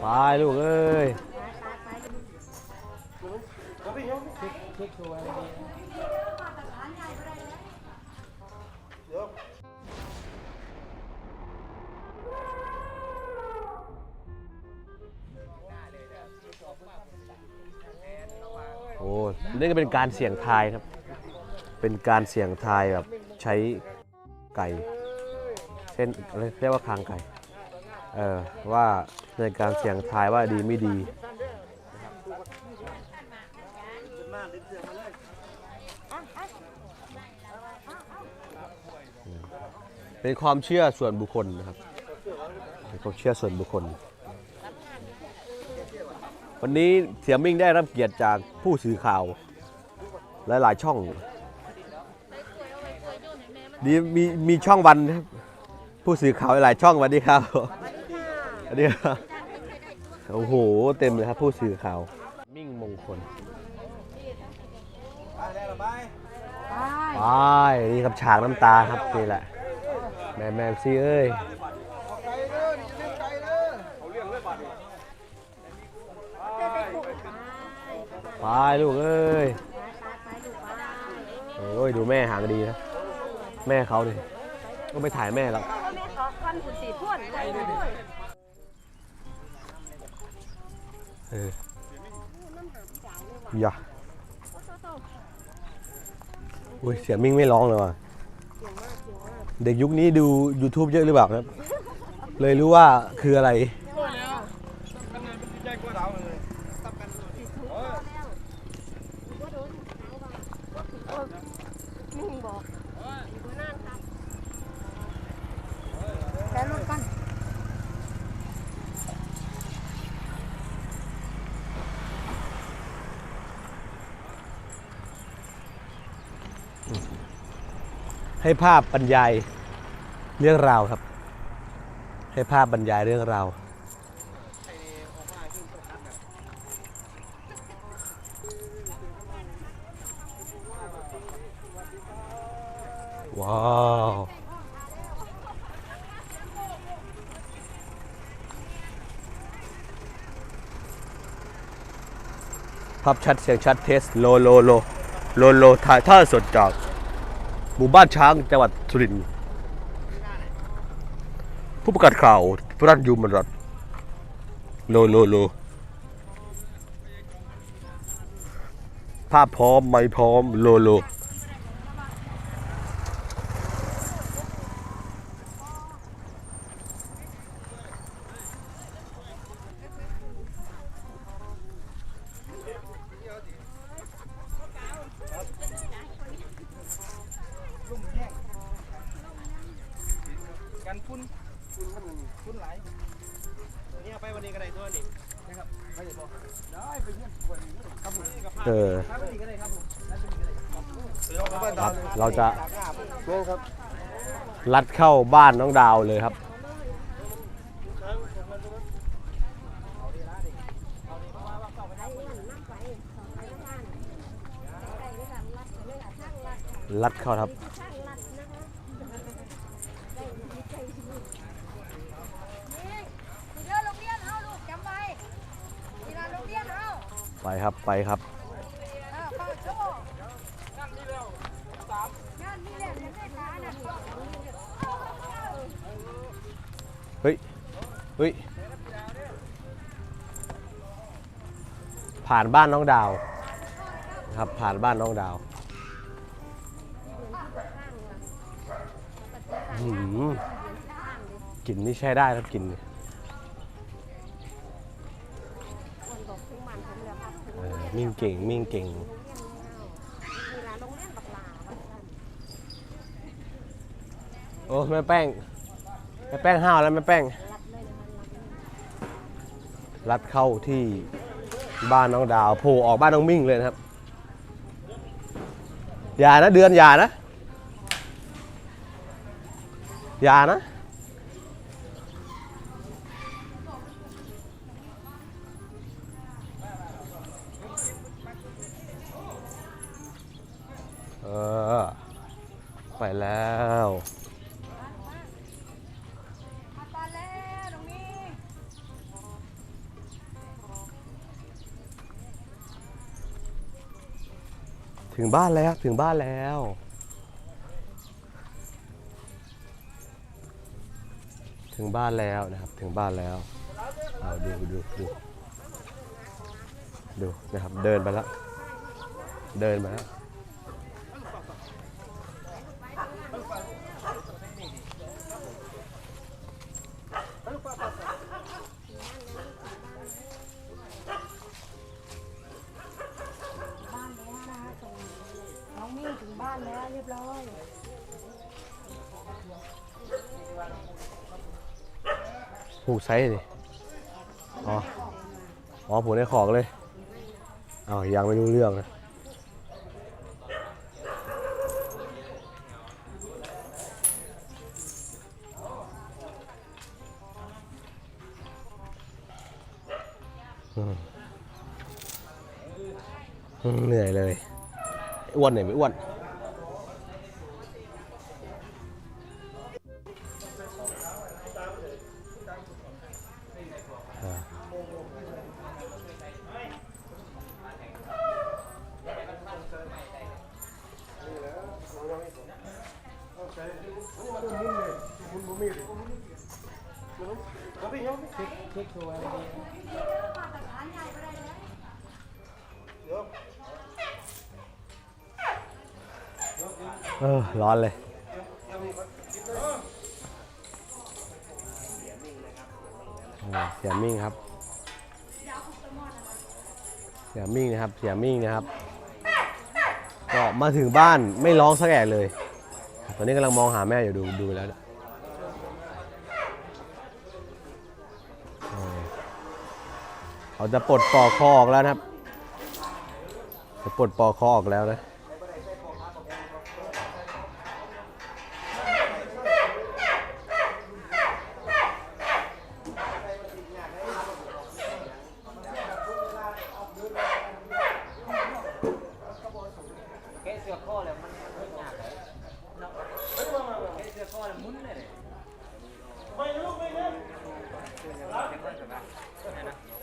ไปลูกเอ้ยโอ้นี่ก็เป็นการเสี่ยงทายครับ เป็นการเสี่ยงทายแบบใช้ไก่ ช่นเรียกว่าคางไก่เออว่าในการเสี่ยงทายว่าดีไม่ดี เป็นความเชื่อส่วนบุคคลนะครับเป็นความเชื่อส่วนบุคคล วันนี้เสียมิ่งได้รับเกียรติจากผู้สื่อข่าวหลายๆช่องดีมีมีช่องวันนะครับ ผู้สื่อข่าวหลายช่องสวัสดีครับสวัสดีครับโอ้โหเต็มเลยครับ ผู้สื่อข่าว มิ่งมงคลไปนี่ครับฉากน้ำตาครับนี่แหละ แม่แม่ซีเอ้ยไปลูกเอ้ยโอ้ยดูแม่หางดีนะ แม่เขาดิก็ไปถ่ายแม่แล้วันขุนสีท้วนใจด้วยเอออย่าอุ้ยเสียมิ่งไม่ร้องเลยว่ะเด็กยุคนี้ดู YouTube เยอะหรือเปล่าครับ เลยรู้ว่าคืออะไร นิ่งบอกอยู่นั่นครับแค่รถกัน ให้ภาพบรรยายเรื่องราวครับ ให้ภาพบรรยายเรื่องราวว้าวภาพชัดเสียงชัดเทสโลโลโลโลโลถ่ายท่าสดจาก หมู่บ้านช้างจังหวัดสุรินทร์ผู้ประกาศข่าวพรันยูมันรัตโลโลโลภาพพร้อม ไม่พร้อม โลโล กันฟุ้นฟุ้นมันฟุ้นไหลนี่เอาไป วันนี้ก็ได้ตัวนี้นะครับไปเดี๋ยวบอกได้ไปเยี่ยมคนนี้ครับผมเออพาไปดีก็ได้ครับผมได้ไปดีก็ได้ครับครับเราจะลัดเข้าบ้านน้องดาวเลยครับ ลัดเข้าครับ เดี๋ยวโรงเรียนเอาลูกจำไว้ทีละโรงเรียนเอา ไปครับไปครับเฮ้ยเฮ้ยผ่านบ้านน้องดาวครับผ่านบ้านน้องดาวหือกลิ่นนี่ใช้ได้ครับกลิ่น มิ่งเก่งมิ่งเก่งโอ้แม่แป้งแม่แป้งห้าวแล้วแม่แป้งลัดเข้าที่บ้านน้องดาวโผล่ออกบ้านน้องมิ่งเลยนะครับ อย่านะเดือนอย่านะ อย่านะ อ ไปแล้วถึงบ้านแล้วถึงบ้านแล้ว ถึงบ้านแล้วนะครับ ถึงบ้านแล้วเอาดูดูดูดูนะครับ เดินไปแล้วเดินไปแล้วานแล้วเรียบร้อยผูกไซส์นี่อ๋อ อ๋อผูกในของเลยอ้าวยังไม่รู้เรื่องนะเหนื่อยเลย อ้วนหน่อยไม่อ้วน เออร้อนเลย เสียมิ่งครับ เสียมิ่งนะครับ เสียมิ่งนะครับ ก็มาถึงบ้านไม่ร้องสักแอะเลย ตอนนี้กำลังมองหาแม่อยู่ดูดูแล้วเนี่ยเออเขาจะปลดปอกคอออกแล้วนะครับ จะปลดปอกคอออกแล้วนะ แกะเสื้อข้อแล้วมันมันยากเลยเนาะแกะเสื้อข้อแล้วมุนเลยเลยไม่รู้ไม่รู้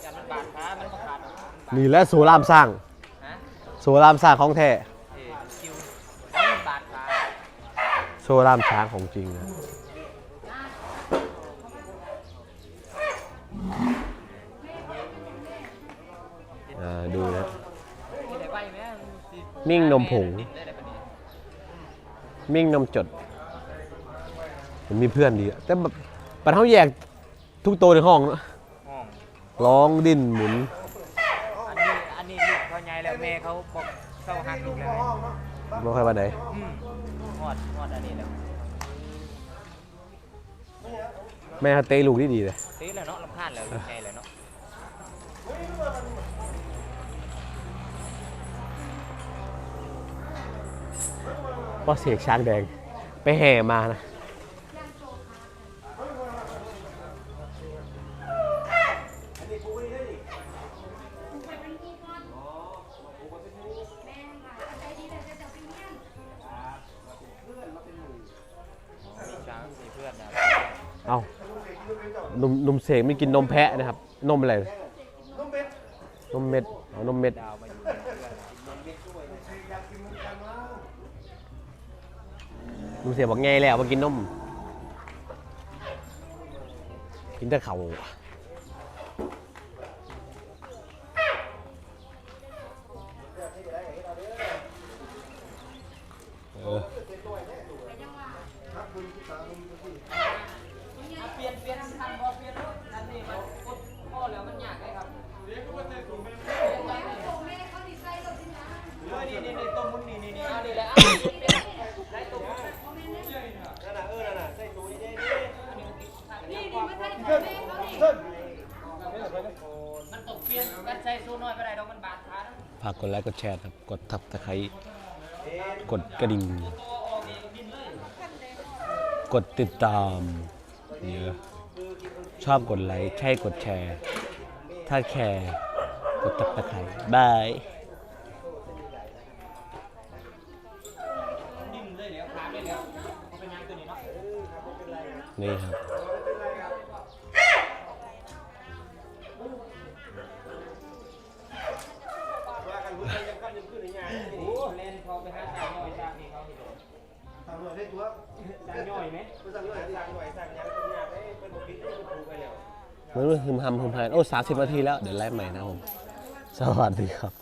อย่ามันบาดขามันบ่ขาดหรอก นี่แหละโซลามสร้างฮะโซลามสร้างของแท้เอ้ยคิวมันบาดขาโซลามช้างของจริงนะอ่าดูนะมีแต่ใบแม่นสิมิ่งนมผงได้ได้ปะเนี่ยมิ่งนมจดมันมีเพื่อนดีอะแต่แบบปัญหาแยกทุกตัวในห้องเนอะห้องร้องดิ้นหมุน อันนี้อันนี้ลูกเขาใหญ่ แล้วแม่เขาบอกเข้าหักลูกแล้วแม่ไม่ค่อยไปไหนอืมฮอดฮอดอันนี้แล้วแม่เขาเตะลูกที่ดีเลยตีแล้วเนาะลำคาญแล้วลูกใหญ่แล้วเนาะเพราะเสียกช้างแดง ไปแห่มานะ หนุ่มหนุ่มเสกไม่กินนมแพะนะครับ นมอะไร นมเม็ดเอานมเม็ดดาวมเป็นเพื่อนลุงเสกบอกไงแล้วมากินนม กินแต่เขาวเออ เปลี่ยนเปลี่ยนทันบ่เปลี่ยนรถอันนี้มันกดพ่อแล้วมันยากเลยครับเลี้ยงก็ว่าแต่ตัวแม่เออนี่นี่นี่ตัวมุนนี่นี่นี่เอานี่แหละเอาเปลี่ยนเปลี่ยนได้ตัวมุนนั่นน่ะเออนั่นน่ะใส่ตัวนี้ได้ดิอันนี้นี่นี่มันใส่ตัวแม่เขานี่มันตกเปลี่ย นใส่ตัวน้อยไปได้ดอกมันบาดขานะฝากกดไลค์กดแชร์ครับกดทับตะไคร้กดกระดิ่ง กดติดตามเนี่ยชอบกดไลค์ใช่กดแชร์ ถ้าแคร์กดตับตะไคร้บายดิ้นเลย วยได้ตัวสั่งย่อยไหมสั่งย่อยสั่งย่อยสั่งยังสั่งยากได้เป็นบุคลิกเป็นครูไปแล้วมันรู้หึมหำหึมหายโอ้สามสิบนาทีแล้ว เดี๋ยวไล่ใหม่นะผม สวัสดีครับ